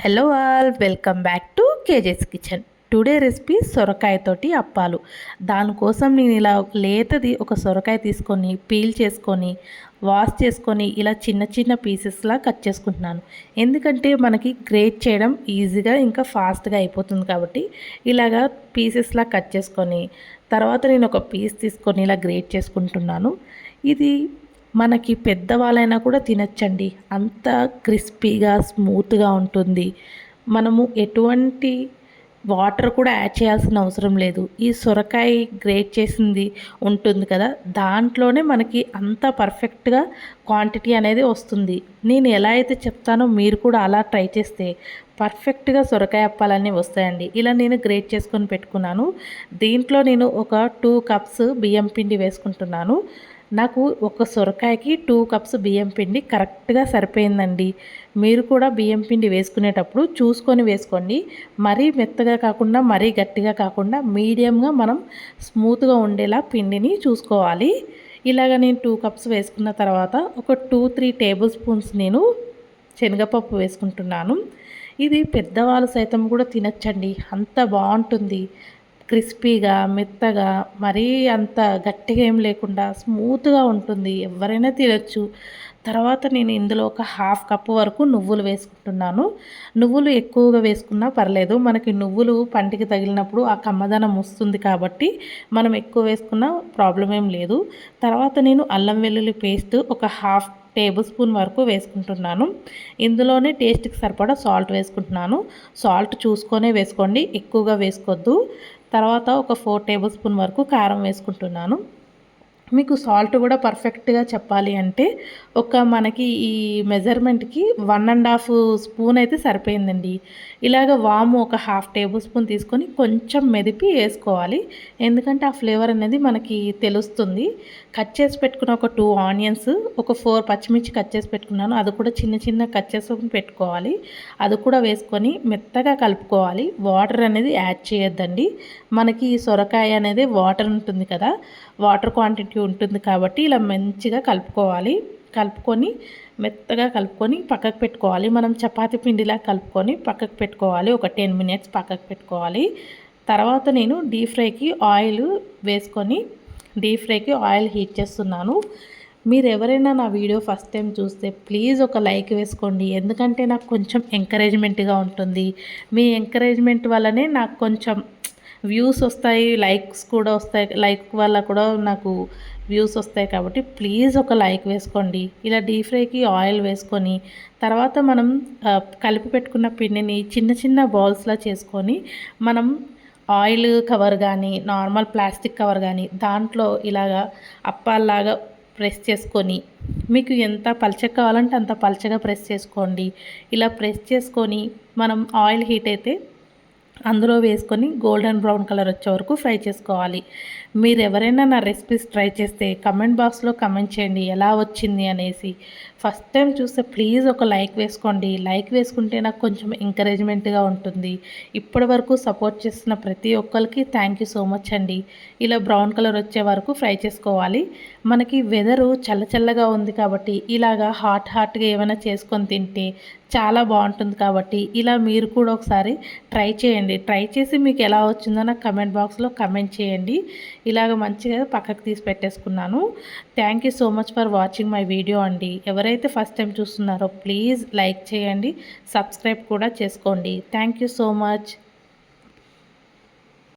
Hello all welcome back to KJ's Kitchen today recipe సొరకాయతోటి అప్పాలు. దానికోసం నేను ఇలా లేతది ఒక సొరకాయ తీసుకొని పీల్ చేసుకొని వాష్ చేసుకొని ఇలా చిన్న చిన్న పీసెస్లా కట్ చేసుకుంటున్నాను. ఎందుకంటే మనకి గ్రేట్ చేయడం ఈజీగా ఇంకా ఫాస్ట్గా అయిపోతుంది కాబట్టి ఇలాగా పీసెస్లా కట్ చేసుకొని తర్వాత నేను ఒక పీస్ తీసుకొని ఇలా గ్రేట్ చేసుకుంటున్నాను. ఇది మనకి పెద్దవాళ్ళైనా కూడా తినచ్చండి. అంత క్రిస్పీగా స్మూత్గా ఉంటుంది. మనము ఎటువంటి వాటర్ కూడా యాడ్ చేయాల్సిన అవసరం లేదు. ఈ సొరకాయ గ్రేట్ చేసింది ఉంటుంది కదా దాంట్లోనే మనకి అంత పర్ఫెక్ట్గా క్వాంటిటీ అనేది వస్తుంది. నేను ఎలా అయితే చెప్తానో మీరు కూడా అలా ట్రై చేస్తే పర్ఫెక్ట్గా సొరకాయ అప్పాలన్నీ వస్తాయండి. ఇలా నేను గ్రేట్ చేసుకొని పెట్టుకున్నాను. దీంట్లో నేను ఒక టూ కప్స్ బియ్యం పిండి వేసుకుంటున్నాను. నాకు ఒక సొరకాయకి టూ కప్స్ బియ్యం పిండి కరెక్ట్గా సరిపోయిందండి. మీరు కూడా బియ్యం పిండి వేసుకునేటప్పుడు చూసుకొని వేసుకోండి. మరీ మెత్తగా కాకుండా మరీ గట్టిగా కాకుండా మీడియంగా మనం స్మూత్గా ఉండేలా పిండిని చూసుకోవాలి. ఇలాగ నేను టూ కప్స్ వేసుకున్న తర్వాత ఒక టూ త్రీ టేబుల్ స్పూన్స్ నేను శనగపప్పు వేసుకుంటున్నాను. ఇది పెద్దవాళ్ళు సైతం కూడా తినచ్చండి. అంత బాగుంటుంది. క్రిస్పీగా మెత్తగా మరీ అంత గట్టిగా ఏం లేకుండా స్మూత్గా ఉంటుంది. ఎవరైనా తినచ్చు. తర్వాత నేను ఇందులో ఒక హాఫ్ కప్ వరకు నువ్వులు వేసుకుంటున్నాను. నువ్వులు ఎక్కువగా వేసుకున్నా పర్లేదు. మనకి నువ్వులు పంటికి తగిలినప్పుడు ఆ కమ్మదనం వస్తుంది కాబట్టి మనం ఎక్కువ వేసుకున్న ప్రాబ్లం ఏం లేదు. తర్వాత నేను అల్లం వెల్లుల్లి పేస్ట్ ఒక హాఫ్ టేబుల్ స్పూన్ వరకు వేసుకుంటున్నాను. ఇందులోనే టేస్ట్కి సరిపడా సాల్ట్ వేసుకుంటున్నాను. సాల్ట్ చూసుకొనే వేసుకోండి. ఎక్కువగా వేసుకోవద్దు తర్వాత ఒక ఫోర్ టేబుల్ స్పూన్ వరకు కారం వేసుకుంటున్నాను. మీకు సాల్ట్ కూడా పర్ఫెక్ట్గా చెప్పాలి అంటే ఒక మనకి ఈ మెజర్మెంట్కి వన్ అండ్ హాఫ్ స్పూన్ అయితే సరిపోయిందండి. ఇలాగ వాము ఒక హాఫ్ టేబుల్ స్పూన్ తీసుకొని కొంచెం మెదిపి వేసుకోవాలి. ఎందుకంటే ఆ ఫ్లేవర్ అనేది మనకి తెలుస్తుంది. కట్ చేసి పెట్టుకున్న ఒక టూ ఆనియన్స్ ఒక ఫోర్ పచ్చిమిర్చి కట్ చేసి పెట్టుకున్నాను. అది కూడా చిన్న చిన్న కట్ చేసుకొని పెట్టుకోవాలి. అది కూడా వేసుకొని మెత్తగా కలుపుకోవాలి. వాటర్ అనేది యాడ్ చేయొద్దండి. మనకి సొరకాయ అనేది వాటర్ ఉంటుంది కదా వాటర్ క్వాంటిటీ ఉంటుంది కాబట్టి ఇలా మంచిగా కలుపుకోవాలి. కలుపుకొని మెత్తగా కలుపుకొని పక్కకు పెట్టుకోవాలి. మనం చపాతీ పిండిలా కలుపుకొని పక్కకు పెట్టుకోవాలి. ఒక టెన్ మినిట్స్ పక్కకు పెట్టుకోవాలి. తర్వాత నేను డీప్ ఫ్రైకి ఆయిల్ వేసుకొని డీప్ ఫ్రైకి ఆయిల్ హీట్ చేస్తున్నాను. మీరు ఎవరైనా నా వీడియో ఫస్ట్ టైం చూస్తే ప్లీజ్ ఒక లైక్ వేసుకోండి. ఎందుకంటే నాకు కొంచెం ఎంకరేజ్మెంట్గా ఉంటుంది. మీ ఎంకరేజ్మెంట్ వల్లనే నాకు కొంచెం వ్యూస్ వస్తాయి లైక్స్ కూడా వస్తాయి లైక్ వల్ల కూడా నాకు వ్యూస్ వస్తాయి కాబట్టి ప్లీజ్ ఒక లైక్ వేసుకోండి. ఇలా డీప్ ఫ్రైకి ఆయిల్ వేసుకొని తర్వాత మనం కలిపి పెట్టుకున్న పిండిని చిన్న చిన్న బౌల్స్లా చేసుకొని మనం ఆయిల్ కవర్ కానీ నార్మల్ ప్లాస్టిక్ కవర్ కానీ దాంట్లో ఇలాగా అప్పాల్లాగా ప్రెస్ చేసుకొని మీకు ఎంత పలచగా కావాలంటే అంత పలచగా ప్రెస్ చేసుకోండి. ఇలా ప్రెస్ చేసుకొని మనం ఆయిల్ హీట్ అయితే అందులో వేసుకొని గోల్డెన్ బ్రౌన్ కలర్ వచ్చే వరకు ఫ్రై చేసుకోవాలి. మీరు ఎవరైనా నా రెసిపీస్ ట్రై చేస్తే కమెంట్ బాక్స్లో కమెంట్ చేయండి ఎలా వచ్చింది అనేసి. ఫస్ట్ టైం చూస్తే ప్లీజ్ ఒక లైక్ వేసుకోండి. లైక్ వేసుకుంటే నాకు కొంచెం ఎంకరేజ్మెంట్గా ఉంటుంది. ఇప్పటి వరకు సపోర్ట్ చేస్తున్న ప్రతి ఒక్కరికి థ్యాంక్ యూ సో మచ్ అండి. ఇలా బ్రౌన్ కలర్ వచ్చే వరకు ఫ్రై చేసుకోవాలి. మనకి వెదరు చల్లచల్లగా ఉంది కాబట్టి ఇలాగా హాట్ హాట్గా ఏమైనా చేసుకొని తింటే చాలా బాగుంటుంది కాబట్టి ఇలా మీరు కూడా ఒకసారి ట్రై చేయండి. ట్రై చేసి మీకు ఎలా వచ్చిందో నాకు కమెంట్ బాక్స్లో కమెంట్ చేయండి. ఇలాగ మంచిగా పక్కకు తీసి పెట్టేసుకున్నాను. Thank you so much for watching my video అండి. ఎవరైతే ఫస్ట్ టైం చూస్తున్నారో ప్లీజ్ లైక్ చేయండి సబ్స్క్రైబ్ కూడా చేసుకోండి. Thank you so much